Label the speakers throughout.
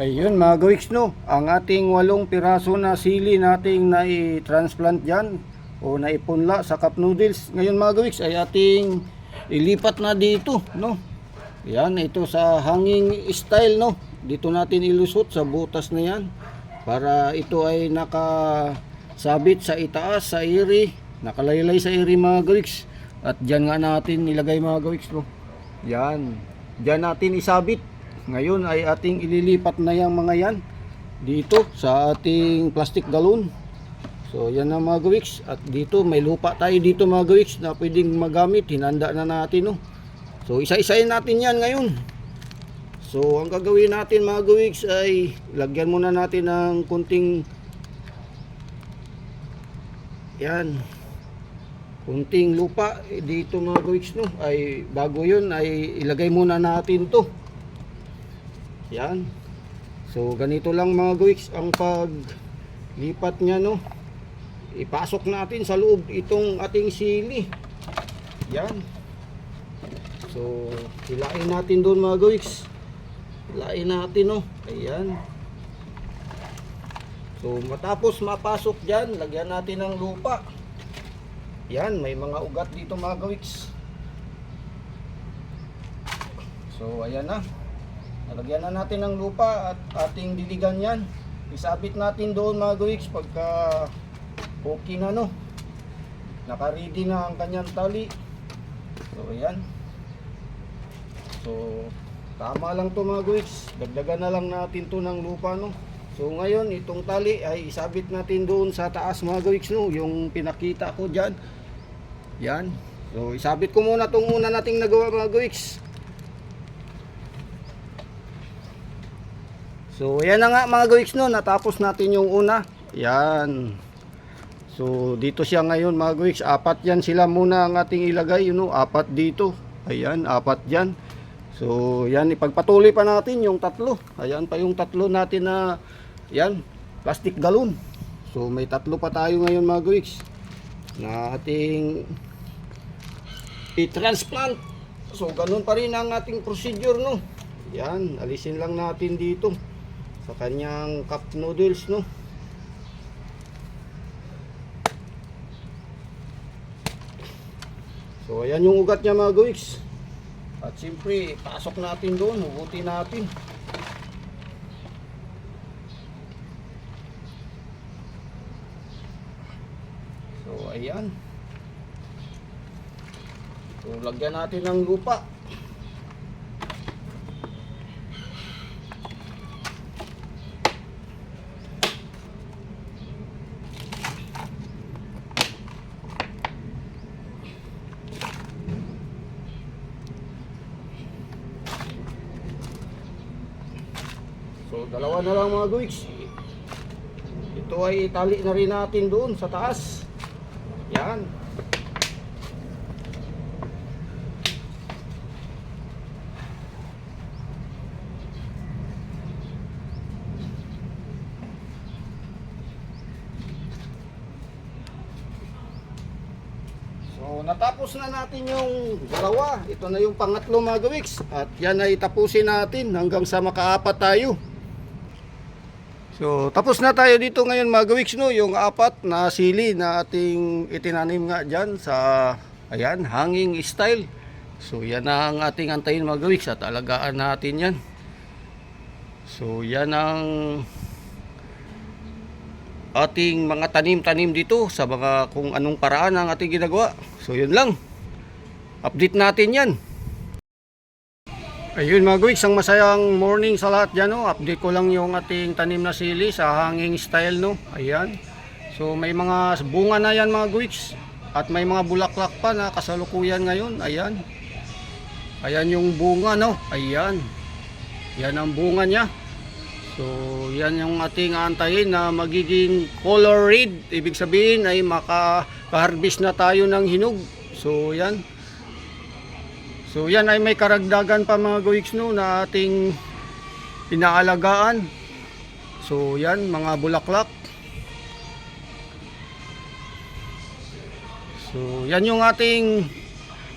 Speaker 1: Ayun mga gawiks no, ang ating walong piraso na sili nating nai-transplant dyan o naipunla sa cup noodles. Ngayon mga gawiks ay ating ilipat na dito no. Yan, ito sa hanging style no. Dito natin ilusot sa butas na yan para ito ay nakasabit sa itaas, sa iri, nakalaylay sa iri mga gawiks. At dyan nga natin nilagay mga gawiks no. Yan, dyan natin isabit. Ngayon ay ating ililipat na yung mga yan dito sa ating plastic galon. So yan na mga gawiks. At dito may lupa tayo dito mga gawiks na pwedeng magamit. Hinanda na natin. No? So isa-isayin natin yan ngayon. So ang gagawin natin mga gawiks ay lagyan muna natin ng kunting yan kunting lupa eh, dito mga gawiks no ay bago yun ay ilagay muna natin to yan. So ganito lang mga gawiks ang paglipat niya no. Ipasok natin sa loob itong ating sili. Yan. So hilain natin doon mga gawiks. Hilain natin no. Ayan. So matapos mapasok diyan, lagyan natin ng lupa. Yan, may mga ugat dito mga gawiks. So ayan na. Nalagyan na natin ng lupa at ating diligan yan. Isabit natin doon mga gawiks pagka okay na no. Naka-ready na ang kanyang tali. So ayan. So tama lang to mga gawiks. Dagdagan na lang natin to ng lupa no. So ngayon itong tali ay isabit natin doon sa taas mga gawiks no. Yung pinakita ko dyan. Yan. So isabit ko muna tong una nating nagawa mga gawiks. So, ayan na nga mga gawiks no, natapos natin yung una. Yan. So, dito siya ngayon mga gawiks. Apat yan sila muna ang ating ilagay, you know, apat dito. Ayan, apat yan. So, yan, ipagpatuloy pa natin yung tatlo. Ayan pa yung tatlo natin na, yan, plastic galon. So, may tatlo pa tayo ngayon mga gawiks na ating i-transplant. So, ganun pa rin ang ating procedure, no. Yan, alisin lang natin dito sa kanyang cup noodles no? So ayan yung ugat niya mga gawiks at siyempre pasok natin doon. Hugutin natin. So ayan. So lagyan natin ng lupa So, dalawa na lang mga guwiks. Ito ay itali na rin natin doon sa taas. Yan. So, natapos na natin yung dalawa. Ito na yung pangatlo mga gawiks. At yan ay tapusin natin hanggang sa makaapat tayo. So, tapos na tayo dito ngayon mga gawiks, no? Yung apat na sili na ating itinanim nga dyan sa, ayan, hanging style. So, yan ang ating antayin mga gawiks at alagaan natin yan. So, yan ang ating mga tanim-tanim dito sa mga kung anong paraan ang ating ginagawa. So yun lang. Update natin yan. Ayun mga guwiks, ang masayang morning sa lahat dyan. No? Update ko lang yung ating tanim na sili sa hanging style. No? Ayan. So may mga bunga na yan mga guwiks. At may mga bulaklak pa na kasalukuyan ngayon. Ayan. Ayan yung bunga. No? Ayan. Yan ang bunga niya. So, yan yung ating antayin na magiging color red. Ibig sabihin ay maka-harvest na tayo ng hinog. So, yan. So, yan ay may karagdagan pa mga gawiks no na ating inaalagaan. So, yan mga bulaklak. So, yan yung ating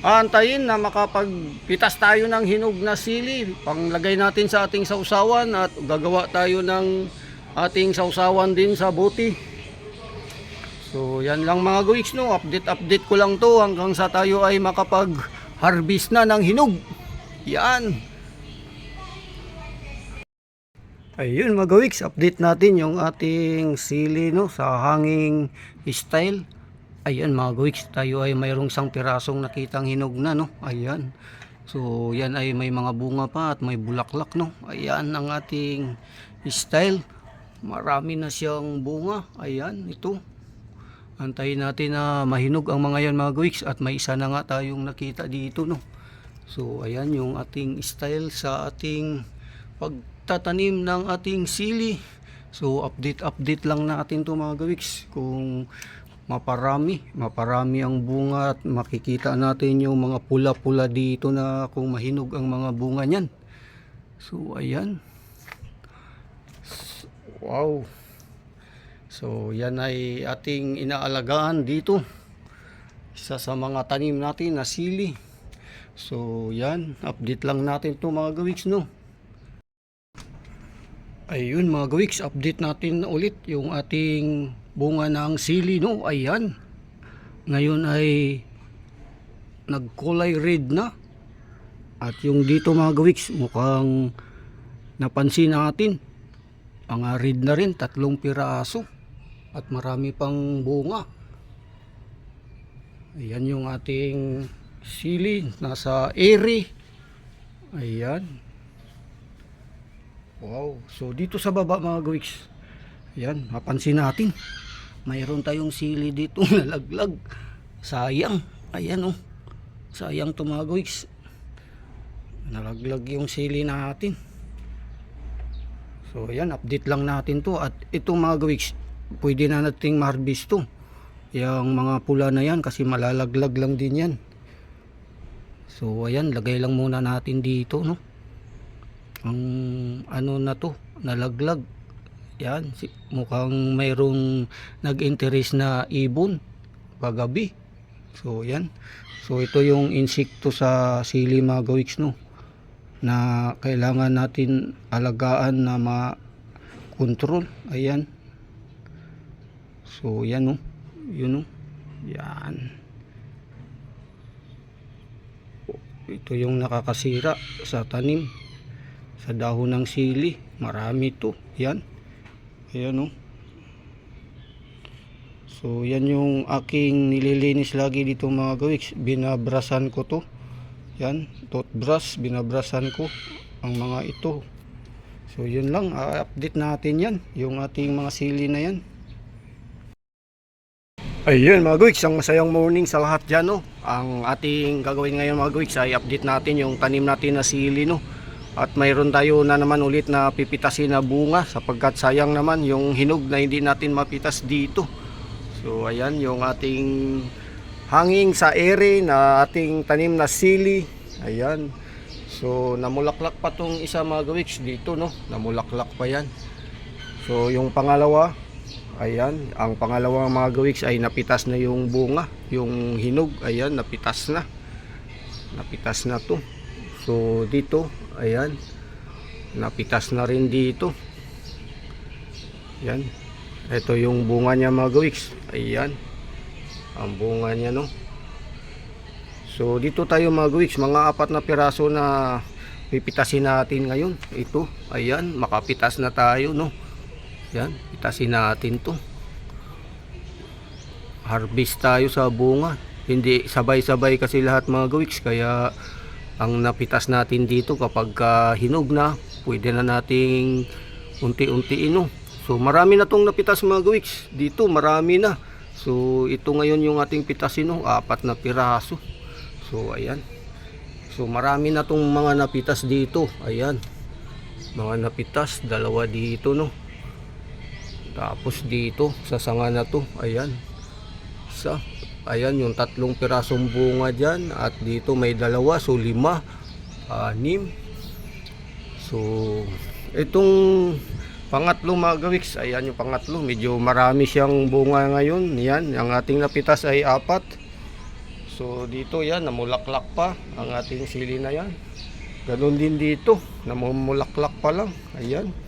Speaker 1: aantayin na makapagpitas tayo ng hinog na sili. Panglagay natin sa ating sausawan at gagawa tayo ng ating sausawan din sa buti. So yan lang mga guwiks no, update update ko lang to hanggang sa tayo ay makapag harvest na ng hinog. Yan. Ayun mga gawiks, update natin yung ating sili no, sa hanging style. Ayan mga gawiks, tayo ay mayroong isang pirasong nakitang hinog na no. Ayan. So yan ay may mga bunga pa at may bulaklak no. Ayan ang ating style. Marami na siyang bunga. Ayan, ito. Antayin natin na mahinog ang mga yan mga gawiks at may isa na nga tayong nakita dito no. So ayan yung ating style sa ating pagtatanim ng ating sili. So update update lang natin to mga gawiks kung maparami, maparami ang bunga at makikita natin yung mga pula-pula dito na kung mahinog ang mga bunga niyan. So ayan. Wow. So yan ay ating inaalagaan dito. Isa sa mga tanim natin na sili. So yan, update lang natin to mga gawiks no. Ayun mga gawiks, update natin ulit yung ating bunga ng sili no. Ayan. Ngayon ay nagkulay red na. At yung dito mga gawiks, mukhang napansin natin. Mga red na rin, tatlong piraso. At marami pang bunga. Ayan yung ating sili. Nasa eri. Ayan. Wow. So dito sa baba mga gawiks. Ayan, mapansin natin. Mayroon tayong sili dito nalaglag. Sayang. Ayan oh. Sayang gawiks. Nalaglag yung sili natin. So ayan, update lang natin to. At itong mga gawiks, pwede na nating ma-harvest. Yung mga pula na yan kasi malalaglag lang din yan. So ayan, lagay lang muna natin dito no. Ang ano na to, nalaglag. Yan, mukhang mayroong nag-interest na ibon pagabi. So yan. So ito yung insekto sa sili mga gawiks no na kailangan natin alagaan na ma-control. Ayan. So yan no. Yun no. Yan. Ito yung nakakasira sa tanim. Sa dahon ng sili. Marami to. Yan. Ayan oh. So yan yung aking nililinis lagi dito mga gawiks. Binabrasan ko to. Yan. Toothbrush. Binabrasan ko ang mga ito. So yun lang. update natin yan. Yung ating mga sili na yan. Ayun mga guwiks, ang masayang morning sa lahat dyan no. Ang ating gagawin ngayon mga guwiks ay update natin yung tanim natin na sili no. At mayroon tayo na naman ulit na pipitasin na bunga sapagkat sayang naman yung hinog na hindi natin mapitas dito. So ayan yung ating hanging sa ere na ating tanim na sili. Ayan. So namulaklak pa tong isa mga gawiks dito no. Namulaklak pa yan. So yung pangalawa Ayan, ang pangalawang mga gawiks ay napitas na yung bunga, yung hinog, ayan, napitas na. Napitas na to. So dito, ayan, napitas na rin dito. Ayan, ito yung bunga niya mga gawiks. Ayan, ang bunga niya no. So dito tayo mga gawiks, mga apat na piraso na pipitasin natin ngayon. Ito, ayan, makapitas na tayo no. Yan, pitasin natin to. Harvest tayo sa bunga. Hindi sabay-sabay kasi lahat mga gawiks. Kaya ang napitas natin dito kapag uh, hinog na, pwede na nating unti-unti ino. So marami na tong napitas mga gawiks. Dito marami na. So ito ngayon yung ating pitasin no, apat na piraso. So ayan. So marami na tong mga napitas dito. Ayan. Mga napitas, dalawa dito no. Tapos dito sa sanga na to, ayan. Sa ayan yung tatlong pirasong bunga diyan at dito may dalawa so lima, anim. So itong pangatlo mga ayan yung pangatlo, medyo marami siyang bunga ngayon. Yan, ang ating napitas ay apat. So dito yan, namulaklak pa ang ating sili na yan. Ganon din dito, namumulaklak pa lang. Ayan.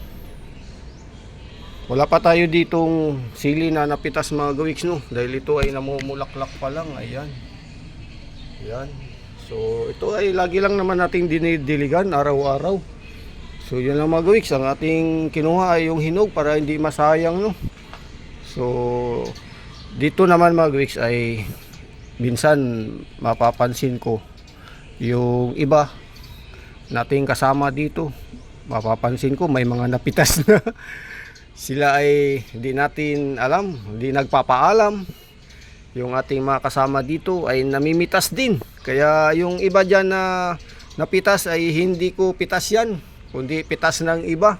Speaker 1: Wala pa tayo ditong sili na napitas mga gawiks no. Dahil ito ay namumulaklak pa lang. Ayan. Ayan. So ito ay lagi lang naman nating dinidiligan araw-araw. So yun lang mga gawiks. Ang ating kinuha ay yung hinog para hindi masayang no. So dito naman mga gawiks ay minsan mapapansin ko yung iba nating kasama dito mapapansin ko may mga napitas na sila ay hindi natin alam hindi nagpapaalam. Yung ating mga kasama dito ay namimitas din. Kaya yung iba dyan na napitas ay hindi ko pitas yan kundi pitas ng iba.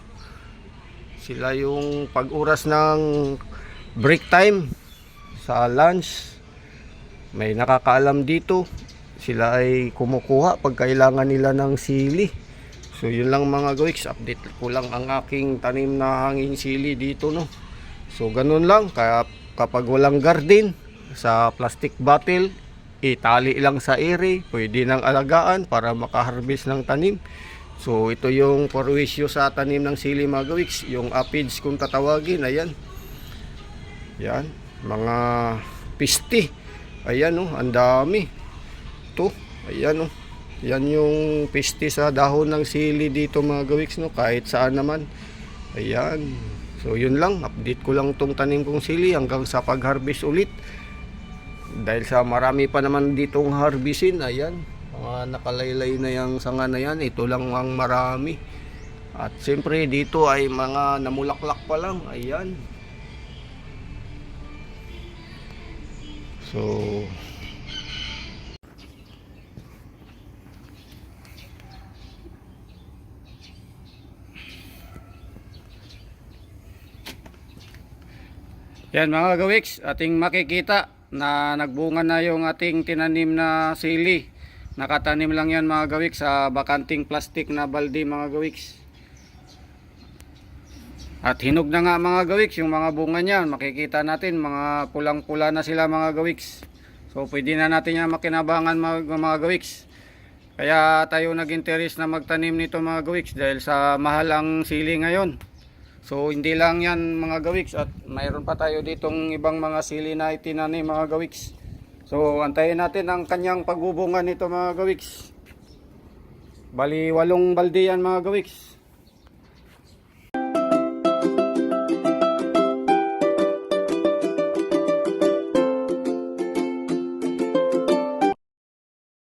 Speaker 1: Sila yung pag oras ng break time sa lunch. May nakakaalam dito. Sila ay kumukuha pag kailangan nila ng sili so yun lang mga goix. Update ko lang ang aking tanim na hanging sili dito no? So ganun lang. Kaya kapag walang garden sa plastic bottle itali lang sa ere. Pwede nang alagaan para makaharvest ng tanim. So ito yung porwisyo sa tanim ng sili mga goix. Yung aphids kung tatawagin ayan. Yan mga pisti. Ayan oh, ang dami. To, ayan oh. Yan yung piste sa dahon ng sili dito mga gawiks no, kahit saan naman. Ayan. So yun lang, update ko lang tong tanim kong sili hanggang sa pag-harvest ulit. Dahil sa marami pa naman ditong harvestin, ayan. Mga nakalaylay na yung sanga na yan, ito lang ang marami. At siyempre dito ay mga namulaklak pa lang, ayan. So, Yan mga gawiks, ating makikita na nagbunga na yung ating tinanim na sili. Nakatanim lang yan mga gawiks sa bakanting plastic na balde mga gawiks. At hinog na nga mga gawiks yung mga bunga niyan. Makikita natin mga pulang-pula na sila mga gawiks. So pwede na natin yan makinabangan mga, mga gawiks. Kaya tayo nag-interest na magtanim nito mga gawiks dahil sa mahal ang sili ngayon. So hindi lang yan mga gawiks at mayroon pa tayo ditong ibang mga sili na itinanim mga gawiks. So antayin natin ang kanyang pagbubunga nito mga gawiks. Bali walong balde yan mga gawiks.